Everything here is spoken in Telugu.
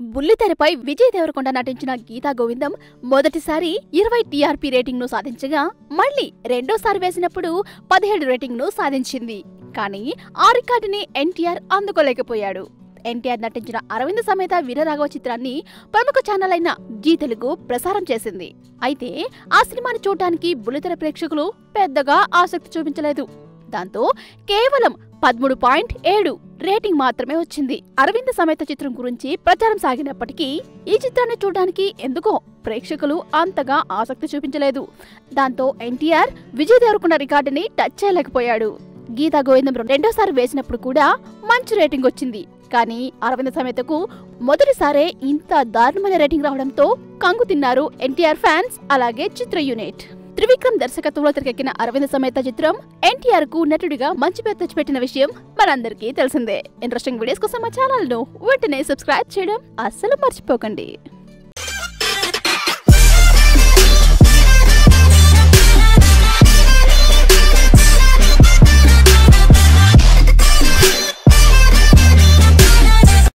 బుల్లితెరపై విజయ్ దేవరకొండ నటించిన గీతా గోవిందం మొదటిసారి ఇరవై టీఆర్పీ రేటింగ్ను సాధించగా మళ్ళీ రెండోసారి వేసినప్పుడు పదిహేడు రేటింగ్ను సాధించింది. కానీ ఆ రికార్డుని ఎన్టీఆర్ అందుకోలేకపోయాడు. ఎన్టీఆర్ నటించిన అరవింద సమేత వీరరాఘవ చిత్రాన్ని ప్రముఖ ఛానల్ అయిన జీ తెలుగు ప్రసారం చేసింది. అయితే ఆ సినిమాని చూడటానికి బుల్లితెర ప్రేక్షకులు పెద్దగా ఆసక్తి చూపించలేదు. దాంతో కేవలం పదమూడు పాయింట్ ఏడు రేటింగ్ మాత్రమే వచ్చింది. అరవింద సమేత చిత్రం గురించి ప్రచారం సాగినప్పటికీ ఈ చిత్రాన్ని చూడడానికి ఎందుకో ప్రేక్షకులు అంతగా ఆసక్తి చూపించలేదు. దాంతో ఎన్టీఆర్ విజయ్ దేవరకొండ రికార్డుని టచ్ చేయలేకపోయాడు. గీతా గోవిందం రెండోసారి వేసినప్పుడు కూడా మంచి రేటింగ్ వచ్చింది. కానీ అరవింద సమేతకు మొదటిసారే ఇంత దారుణమైన రేటింగ్ రావడంతో కంగు తిన్నారు ఎన్టీఆర్ ఫ్యాన్స్ అలాగే చిత్ర యూనిట్. త్రివిక్రమ్ దర్శకత్వంలో తెరకెక్కిన అరవింద సమేత చిత్రం ఎన్టీఆర్కు నటుడిగా మంచి పేరు తెచ్చిపెట్టిన విషయం మనందరికీ తెలిసిందే. ఇంట్రెస్టింగ్ వీడియోస్ కోసం మా ఛానల్ను వెంటనే సబ్స్క్రైబ్ చేయడం అస్సలు మర్చిపోకండి.